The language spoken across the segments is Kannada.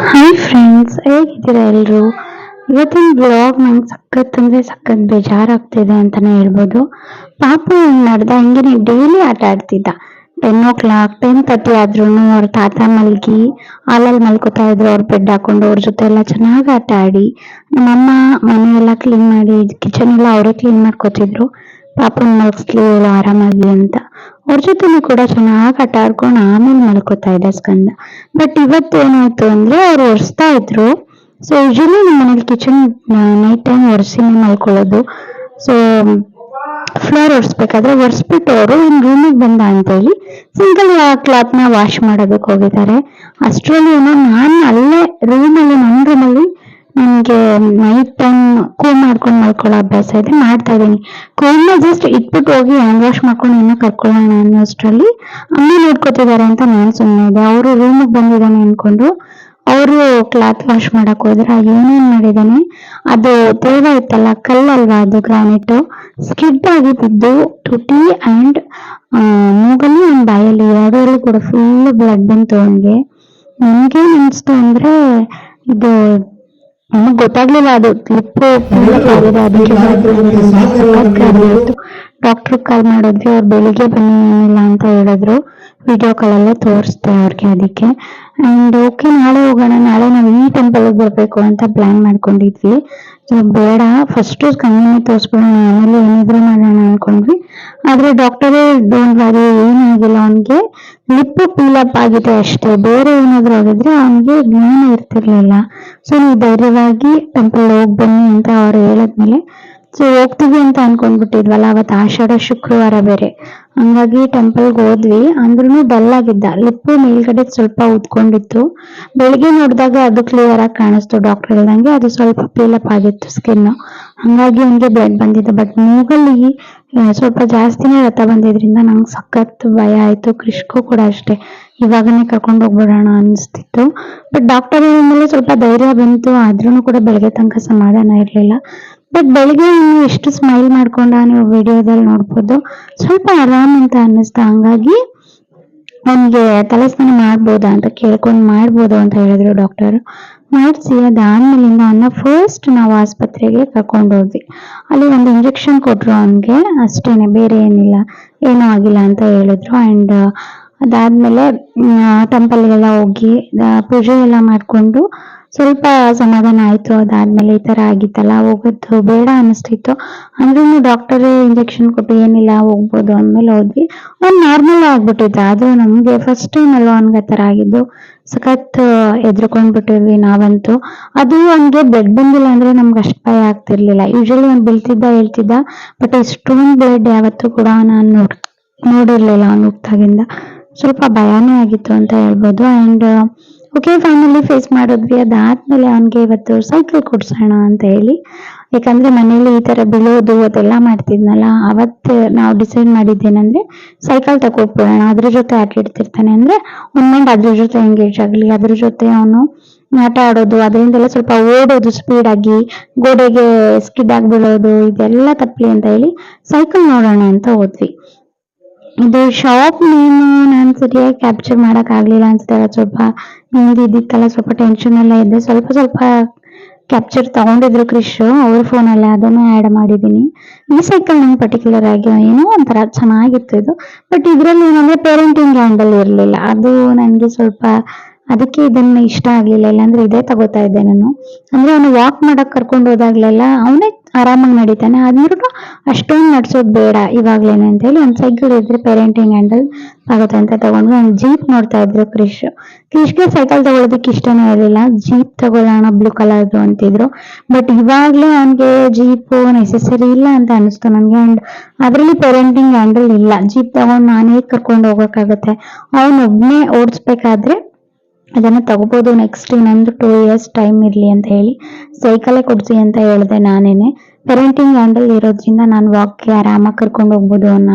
ಹಾಯ್ ಫ್ರೆಂಡ್ಸ್ ಹೇಗಿದ್ದೀರಾ ಎಲ್ಲರೂ ಇವತ್ತಿನ ಬ್ಲಾಗ್ ನಂಗೆ ಸಖತ್ ಅಂದರೆ ಸಖತ್ ಬೇಜಾರಾಗ್ತಿದೆ ಅಂತಲೇ ಹೇಳ್ಬೋದು. ಪಾಪ ನಡೆದ ಹಿಂಗೆ ಡೈಲಿ ಆಟ ಆಡ್ತಿದ್ದ. Ten o'clock ten thirty ಆದ್ರೂ ಅವ್ರ ತಾತ ಮಲಗಿ ಹಾಲಲ್ಲಿ ಮಲ್ಕೋತಾ ಇದ್ರು, ಅವ್ರ ಬೆಡ್ ಹಾಕೊಂಡು ಅವ್ರ ಜೊತೆ ಎಲ್ಲ ಚೆನ್ನಾಗಿ ಆಟ ಆಡಿ. ನಮ್ಮಮ್ಮ ಮನೆ ಎಲ್ಲ ಕ್ಲೀನ್ ಮಾಡಿ ಕಿಚನ್ ಎಲ್ಲ ಅವರೇ ಕ್ಲೀನ್ ಮಾಡ್ಕೋತಿದ್ರು. ಪಾಪನ ಮಲಗಿಸ್ಲಿ ಅವಳು ಆರಾಮಾಗ್ಲಿ ಅಂತ. ಅವ್ರ ಜೊತೆನೂ ಕೂಡ ಚೆನ್ನಾಗಿ ಆಟ ಆಡ್ಕೊಂಡು ಆಮೇಲೆ ಮಲ್ಕೋತಾ ಇದ್ದ ಸ್ಕಂದ. ಬಟ್ ಇವತ್ತು ಏನಾಯ್ತು ಅಂದ್ರೆ ಅವ್ರು ಒರೆಸ್ತಾ ಇದ್ರು. ಸೊ ಯೂಶಲಿ ನಮ್ಮ ಮನೇಲಿ ಕಿಚನ್ ನೈಟ್ ಟೈಮ್ ಒರೆಸಿನೇ ಮಲ್ಕೊಳ್ಳೋದು. ಸೊ ಫ್ಲೋರ್ ಒರೆಸ್ಬೇಕಾದ್ರೆ ಒರೆಸ್ಬಿಟ್ಟು ಅವರು ಇನ್ ರೂಮಿಗೆ ಬಂದ ಅಂತ ಹೇಳಿ ಸಿಂಗಲ್ ಕ್ಲಾತ್ನ ವಾಶ್ ಮಾಡೋದಕ್ಕೆ ಹೋಗಿದ್ದಾರೆ. ಅಷ್ಟರಲ್ಲಿ ಏನೋ ನಾನು ಅಲ್ಲೇ ರೂಮಲ್ಲಿ ನನ್ನ ರೂಮಲ್ಲಿ ನನಗೆ ನೈಟ್ ಟೈಮ್ ಕೂಲ್ ಮಾಡ್ಕೊಂಡು ಮಲ್ಕೊಳ್ಳೋ ಅಭ್ಯಾಸ ಇದೆ ಮಾಡ್ತಾ ಇದ್ದೀನಿ. ಕೂಲ್ನ ಜಸ್ಟ್ ಇಟ್ಬಿಟ್ಟು ಹೋಗಿ ಹ್ಯಾಂಡ್ ವಾಶ್ ಮಾಡ್ಕೊಂಡು ಇನ್ನೂ ಕರ್ಕೊಳ್ಳೋಣ ಅನ್ನೋಷ್ಟರಲ್ಲಿ ಅಮ್ಮ ನೋಡ್ಕೋತಿದ್ದಾರೆ ಅಂತ ನಾನು ಸುಮ್ಮನೆ ಇದೆ ಅವರು ರೂಮಿಗೆ ಬಂದಿದ್ದಾನೆ ಅನ್ಕೊಂಡು ಅವರು ಕ್ಲಾತ್ ವಾಶ್ ಮಾಡಕ್ ಹೋದ್ರೆ ಏನೇನ್ ಮಾಡಿದಾನೆ ಅದು ತೇವ ಇತ್ತಲ್ಲ ಕಲ್ಲಲ್ವಾ ಅದು ಗ್ರಾನೈಟ್ ಸ್ಕಿಡ್ ಆಗಿ ಬಿದ್ದು ತುಟಿ ಅಂಡ್ ಮೂಗಲ್ಲಿ ಅಂಡ್ ಬಾಯಲ್ಲಿ, ಎರಡರಲ್ಲೂ ಕೂಡ ಫುಲ್ ಬ್ಲಡ್ ಬಂತು ಅವನಿಗೆ. ನನಗೇನು ಅನಿಸ್ತು ಅಂದ್ರೆ ಇದು ನಮಗ್ ಗೊತ್ತಾಗ್ಲಿಲ್ಲ ಅದು ಲಿಪ್ಪು ಡಾಕ್ಟರ್ ಕಾಲ್ ಮಾಡಿದ್ವಿ, ಅವ್ರು ಬೆಳಿಗ್ಗೆ ಬನ್ನಿ ಏನಿಲ್ಲ ಅಂತ ಹೇಳಿದ್ರು. ವಿಡಿಯೋ ಕಾಲಲ್ಲೇ ತೋರಿಸ್ದೆ ಅವ್ರಿಗೆ ಅದಕ್ಕೆ. ಆ್ಯಂಡ್ ಓಕೆ ನಾಳೆ ಹೋಗೋಣ, ನಾಳೆ ನಾವು ಈ ಟೆಂಪಲ್ ಬರಬೇಕು ಅಂತ ಪ್ಲಾನ್ ಮಾಡ್ಕೊಂಡಿದ್ವಿ. ಬೇಡ ಫಸ್ಟ್ ಕಣ್ಣಿನ ತೋರಿಸ್ಬಿಡೋಣ, ಆಮೇಲೆ ಏನಿದ್ರು ಮಾಡೋಣ ಅನ್ಕೊಂಡ್ವಿ. ಆದ್ರೆ ಡಾಕ್ಟರೇ ಡೋಂಟ್ ವರಿ ಏನಾಗಿಲ್ಲ ಅವನಿಗೆ. ಲಿಪ್ ಪೀಲಪ್ ಆಗಿದೆ ಅಷ್ಟೇ, ಬೇರೆ ಏನಾದರೂ ಆಗಿದ್ರೆ ಅವನಿಗೆ ಜ್ಞಾನ ಇರ್ತಿರ್ಲಿಲ್ಲ. ಸೊ ನೀವು ಧೈರ್ಯವಾಗಿ ಟೆಂಪಲ್ ಹೋಗಿ ಬನ್ನಿ ಅಂತ ಅವ್ರು ಹೇಳದ್ಮೇಲೆ ಸೊ ಹೋಗ್ತೀವಿ ಅಂತ ಅನ್ಕೊಂಡ್ಬಿಟ್ಟಿದ್ವಲ್ಲ, ಅವತ್ತು ಆಷಾಢ, ಶುಕ್ರವಾರ ಬೇರೆ. ಹಂಗಾಗಿ ಟೆಂಪಲ್ಗೆ ಹೋದ್ವಿ. ಅಂದ್ರೂ ಡಲ್ ಆಗಿದ್ದ. ಲಿಪ್ಪು ಮೇಲ್ಗಡೆ ಸ್ವಲ್ಪ ಉದ್ಕೊಂಡಿತ್ತು. ಬೆಳಿಗ್ಗೆ ನೋಡಿದಾಗ ಅದು ಕ್ಲಿಯರ್ ಆಗಿ ಕಾಣಿಸ್ತು ಡಾಕ್ಟರ್ ಹೇಳ್ದಂಗೆ. ಅದು ಸ್ವಲ್ಪ ಪೀಲಪ್ ಆಗಿತ್ತು ಸ್ಕಿನ್ ಹಂಗಾಗಿ ಅವನಿಗೆ ಬ್ಲಡ್ ಬಂದಿದೆ. ಬಟ್ ಮೂಗಲ್ಲಿ ಸ್ವಲ್ಪ ಜಾಸ್ತಿನೇ ರಥ ಬಂದಿದ್ರಿಂದ ನಂಗೆ ಸಖತ್ ಭಯ ಆಯ್ತು. ಕೃಷ್ಕೂ ಕೂಡ ಅಷ್ಟೇ. ಇವಾಗನೇ ಕರ್ಕೊಂಡು ಹೋಗ್ಬಿಡೋಣ ಅನಿಸ್ತಿತ್ತು. ಬಟ್ ಡಾಕ್ಟರ್ ಮೇಲೆ ಸ್ವಲ್ಪ ಧೈರ್ಯ ಬಂತು. ಆದ್ರೂ ಕೂಡ ಬೆಳಗ್ಗೆ ತನಕ ಸಮಾಧಾನ ಇರಲಿಲ್ಲ. ಬಟ್ ಬೆಳಿಗ್ಗೆ ನೀವು ಎಷ್ಟು ಸ್ಮೈಲ್ ಮಾಡ್ಕೊಂಡ ನೀವು ವಿಡಿಯೋದಲ್ಲಿ ನೋಡ್ಬೋದು. ಸ್ವಲ್ಪ ಆರಾಮ್ ಅಂತ ಅನ್ನಿಸ್ತಾ, ಹಂಗಾಗಿ ನನಗೆ ತಲೆ ಸ್ನಾನ ಮಾಡ್ಬೋದಾ ಅಂತ ಕೇಳ್ಕೊಂಡು ಮಾಡ್ಬೋದು ಅಂತ ಹೇಳಿದ್ರು ಡಾಕ್ಟರ್ ಮಾಡಿಸಿ ಅದಾದ್ಮೇಲಿಂದ ಅವನ್ನ ಫಸ್ಟ್ ನಾವು ಆಸ್ಪತ್ರೆಗೆ ಕರ್ಕೊಂಡು ಹೋದ್ವಿ. ಅಲ್ಲಿ ಒಂದು ಇಂಜೆಕ್ಷನ್ ಕೊಟ್ರು ಅವನಿಗೆ. ಅಷ್ಟೇನೆ, ಬೇರೆ ಏನಿಲ್ಲ. ಏನೂ ಆಗಿಲ್ಲ ಅಂತ ಹೇಳಿದ್ರು. ಅಂಡ್ ಅದಾದ್ಮೇಲೆ ಟೆಂಪಲ್ಗೆಲ್ಲ ಹೋಗಿ ಪೂಜೆ ಎಲ್ಲ ಮಾಡ್ಕೊಂಡು ಸ್ವಲ್ಪ ಸಮಾಧಾನ ಆಯ್ತು. ಅದಾದ್ಮೇಲೆ ಈ ತರ ಆಗಿತ್ತಲ್ಲ, ಹೋಗೋದು ಬೇಡ ಅನಿಸ್ತಿತ್ತು ಅಂದ್ರೂ ಡಾಕ್ಟರೇ ಇಂಜೆಕ್ಷನ್ ಕೊಟ್ಟು ಏನಿಲ್ಲ, ಹೋಗ್ಬೋದು ಅಂದ್ಮೇಲೆ ಹೋದ್ವಿ. ಅವ್ನು ನಾರ್ಮಲ್ ಆಗ್ಬಿಟ್ಟಿತ್ತು. ಅದು ನಮ್ಗೆ ಫಸ್ಟ್ ಟೈಮ್ ಅಲ್ವಾ ಅವ್ನಿಗೆ ತರ ಆಗಿದ್ದು. ಸಖತ್ ಎದ್ರುಕೊಂಡ್ಬಿಟ್ಟಿದ್ವಿ ನಾವಂತೂ. ಅದು ಅವ್ನಿಗೆ ಬ್ಲಡ್ ಬಂದಿಲ್ಲ ಅಂದ್ರೆ ನಮ್ಗೆ ಅಷ್ಟು ಭಯ ಆಗ್ತಿರ್ಲಿಲ್ಲ. ಯೂಶಲಿ ಅವ್ನು ಬೀಳ್ತಿದ್ದ, ಹೇಳ್ತಿದ್ದ ಬಟ್ ಇಷ್ಟೊಂದು ಬ್ಲಡ್ ಯಾವತ್ತೂ ಕೂಡ ನಾನು ನೋಡ್, ನೋಡಿರ್ಲಿಲ್ಲ ಅವ್ನು ಹುಟ್ಟಾಗಿಂದ ಸ್ವಲ್ಪ ಭಯನೇ ಆಗಿತ್ತು ಅಂತ ಹೇಳ್ಬೋದು. ಆ್ಯಂಡ್ ಓಕೆ ಫೈನಲಿ ಫೇಸ್ ಮಾಡಿದ್ವಿ. ಅದಾದ್ಮೇಲೆ ಅವನಿಗೆ ಇವತ್ತು ಸೈಕಲ್ ಕೊಡ್ಸೋಣ ಅಂತ ಹೇಳಿ. ಯಾಕಂದ್ರೆ ಮನೇಲಿ ಈ ತರ ಬೀಳೋದು ಅದೆಲ್ಲ ಮಾಡ್ತಿದ್ನಲ್ಲ, ಅವತ್ತು ನಾವು ಡಿಸೈಡ್ ಮಾಡಿದ್ದೇನಂದ್ರೆ ಸೈಕಲ್ ತಗೊಟ್ಬಿಡೋಣ ಅದ್ರ ಜೊತೆ ಆಟ ಇಡ್ತಿರ್ತಾನೆ ಅಂದ್ರೆ ಒಂದ್ ಅದ್ರ ಜೊತೆ ಎಂಗೇಜ್ ಆಗ್ಲಿ. ಅದ್ರ ಜೊತೆ ಅವನು ಆಟ ಆಡೋದು, ಅದರಿಂದೆಲ್ಲ ಸ್ವಲ್ಪ ಓಡೋದು ಸ್ಪೀಡ್ ಆಗಿ ಗೋಡೆಗೆ ಸ್ಕಿಡ್ ಆಗಿ ಬೀಳೋದು, ಇದೆಲ್ಲ ತಪ್ಪಲಿ ಅಂತ ಹೇಳಿ ಸೈಕಲ್ ನೋಡೋಣ ಅಂತ ಹೋದ್ವಿ. ಇದು ಶಾಪ್ ನೇಮು ನಾನು ಸರಿಯಾಗಿ ಕ್ಯಾಪ್ಚರ್ ಮಾಡಕ್ ಆಗ್ಲಿಲ್ಲ ಅನ್ಸುತ್ತೆ, ಸ್ವಲ್ಪ ಇದ್ದಿತ್ತಲ್ಲ ಸ್ವಲ್ಪ ಟೆನ್ಷನ್ ಎಲ್ಲ ಇದೆ ಸ್ವಲ್ಪ ಸ್ವಲ್ಪ ಕ್ಯಾಪ್ಚರ್ ತಗೊಂಡಿದ್ರು ಕ್ರಿಶ್, ಅವ್ರ ಫೋನಲ್ಲೇ ಅದನ್ನು ಆ್ಯಡ್ ಮಾಡಿದ್ದೀನಿ ಈ ಸೈಕಲ್ ನಂಗೆ ಪರ್ಟಿಕ್ಯುಲರ್ ಆಗಿ ಏನೋ ಒಂಥರ ಚೆನ್ನಾಗಿತ್ತು ಇದು. ಬಟ್ ಇದರಲ್ಲಿ ಏನಂದ್ರೆ ಪೇರೆಂಟಿಂಗ್ ಹ್ಯಾಂಡಲ್ ಇರಲಿಲ್ಲ. ಅದು ನನಗೆ ಸ್ವಲ್ಪ ಅದಕ್ಕೆ ಇದನ್ನ ಇಷ್ಟ ಆಗ್ಲಿಲ್ಲ, ಇಲ್ಲಾಂದ್ರೆ ಇದೇ ತಗೋತಾ ಇದ್ದೆ ನಾನು. ಅಂದ್ರೆ ಅವನು ವಾಕ್ ಮಾಡಕ್ ಕರ್ಕೊಂಡು ಹೋದಾಗ್ಲೆಲ್ಲ ಅವನೇ ಆರಾಮಾಗಿ ನಡೀತಾನೆ. ಆದ್ರೂ ಅಷ್ಟೊಂದು ನಡ್ಸೋದು ಬೇಡ ಇವಾಗ್ಲೇನೆ ಅಂತ ಹೇಳಿ ಒಂದು ಸೈಕಲ್ ಇದ್ರೆ ಪೇರೆಂಟಿಂಗ್ ಹ್ಯಾಂಡಲ್ ಆಗುತ್ತೆ ಅಂತ ತಗೊಂಡ್ವಿ. ಒಂದು ಜೀಪ್ ನೋಡ್ತಾ ಇದ್ರು ಕ್ರಿಶ್. ಕ್ರಿಶ್ಗೆ ಸೈಕಲ್ ತಗೊಳ್ಳೋದಕ್ಕೆ ಇಷ್ಟನೇ ಇರಲಿಲ್ಲ. ಜೀಪ್ ತಗೊಳ್ಳೋಣ ಬ್ಲೂ ಕಲರ್ದು ಅಂತಿದ್ರು. ಬಟ್ ಇವಾಗ್ಲೇ ಅವನಿಗೆ ಜೀಪ್ ನೆಸೆಸರಿ ಇಲ್ಲ ಅಂತ ಅನಿಸ್ತು ನನಗೆ. ಅಂಡ್ ಅದರಲ್ಲಿ ಪೇರೆಂಟಿಂಗ್ ಹ್ಯಾಂಡಲ್ ಇಲ್ಲ. ಜೀಪ್ ತಗೊಂಡು ನಾನೇ ಕರ್ಕೊಂಡು ಹೋಗೋಕ್ಕಾಗತ್ತೆ. ಅವನೊಬ್ಬನೇ ಓಡಿಸ್ಬೇಕಾದ್ರೆ ಅದನ್ನ ತಗೋಬೋದು ನೆಕ್ಸ್ಟ್ ಇನ್ನೊಂದು ಟೂ ಇಯರ್ಸ್ ಟೈಮ್ ಇರಲಿ ಅಂತ ಹೇಳಿ. ಸೈಕಲೇ ಕೊಡ್ಸಿ ಅಂತ ಹೇಳಿದೆ ನಾನೇನೆ. ಪೇರೆಂಟಿಂಗ್ ಹ್ಯಾಂಡಲ್ ಇರೋದ್ರಿಂದ ನಾನು ವಾಕ್ಗೆ ಆರಾಮಾಗಿ ಕರ್ಕೊಂಡು ಹೋಗ್ಬೋದು ಅವನ್ನ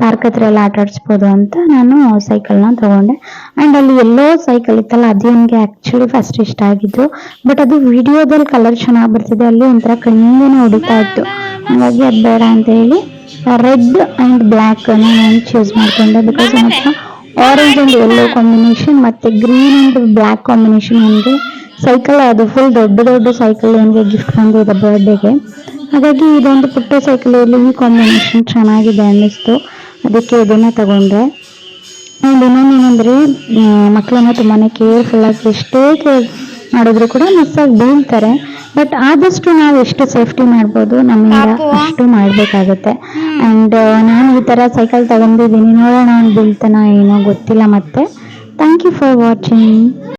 ಪಾರ್ಕ್ ಹತ್ರ ಎಲ್ಲ ಆಟ ಆಡಿಸ್ಬೋದು ಅಂತ ನಾನು ಸೈಕಲ್ನ ತಗೊಂಡೆ. ಆ್ಯಂಡ್ ಅಲ್ಲಿ ಎಲ್ಲೋ ಸೈಕಲ್ ಇತ್ತಲ್ಲ ಅದು ನನಗೆ ಆ್ಯಕ್ಚುಲಿ ಫಸ್ಟ್ ಇಷ್ಟ ಆಗಿದ್ದು. ಬಟ್ ಅದು ವಿಡಿಯೋದಲ್ಲಿ ಕಲರ್ ಚೆನ್ನಾಗಿ ಬರ್ತಿದೆ ಅಲ್ಲಿ ಒಂಥರ ಕಣ್ಣಿಂದನೇ ಹೊಡಿತಾ ಇತ್ತು. ಹಾಗಾಗಿ ಅದು ಬೇಡ ಅಂತ ಹೇಳಿ ರೆಡ್ ಆ್ಯಂಡ್ ಬ್ಲ್ಯಾಕ್ ನಾನು ಚೂಸ್ ಮಾಡ್ಕೊಂಡೆ. ಬಿಕಾಸ್ ನನ್ನ ಆರೆಂಜ್ ಅಂಡ್ ಯೆಲ್ಲೋ ಕಾಂಬಿನೇಷನ್ ಮತ್ತೆ ಗ್ರೀನ್ ಅಂಡ್ ಬ್ಲಾಕ್ ಕಾಂಬಿನೇಷನ್ ನನಗೆ ಸೈಕಲ್ ಅದು ಫುಲ್ ದೊಡ್ಡ ದೊಡ್ಡ ಸೈಕಲ್ ನನಗೆ ಗಿಫ್ಟ್ ಬಂದಿದೆ ಬರ್ಡೇಗೆ ಹಾಗಾಗಿ ಇದೊಂದು ಪುಟ್ಟ ಸೈಕಲ್ ಅಲ್ಲಿ ಈ ಕಾಂಬಿನೇಷನ್ ಚೆನ್ನಾಗಿದೆ ಅನ್ನಿಸ್ತು. ಅದಕ್ಕೆ ಇದನ್ನು ತಗೊಂಡೆ ಆ್ಯಂಡ್ ಇನ್ನೊಂದೇನೆಂದರೆ ಮಕ್ಕಳನ್ನ ತುಂಬಾನೇ ಕೇರ್ಫುಲ್ ಆಗಿ ಎಷ್ಟೇ ಕೇರ್ ಮಾಡಿದ್ರು ಕೂಡ ಮಿಸ್ಸಾಗಿ ಬೀಳ್ತಾರೆ. ಬಟ್ ಆದಷ್ಟು ನಾವು ಎಷ್ಟು ಸೇಫ್ಟಿ ಮಾಡ್ಬೋದು ನಮ್ಮಿಂದ ಅಷ್ಟು ಮಾಡಬೇಕಾಗುತ್ತೆ. ಅಂಡ್ ನಾನು ಈ ಥರ ಸೈಕಲ್ ತಗೊಂಡಿದ್ದೀನಿ. ನೋಡೋಣ ಅವ್ನು ಬೀಳ್ತಾನ ಏನೋ ಗೊತ್ತಿಲ್ಲ ಮತ್ತೆ. Thank you for watching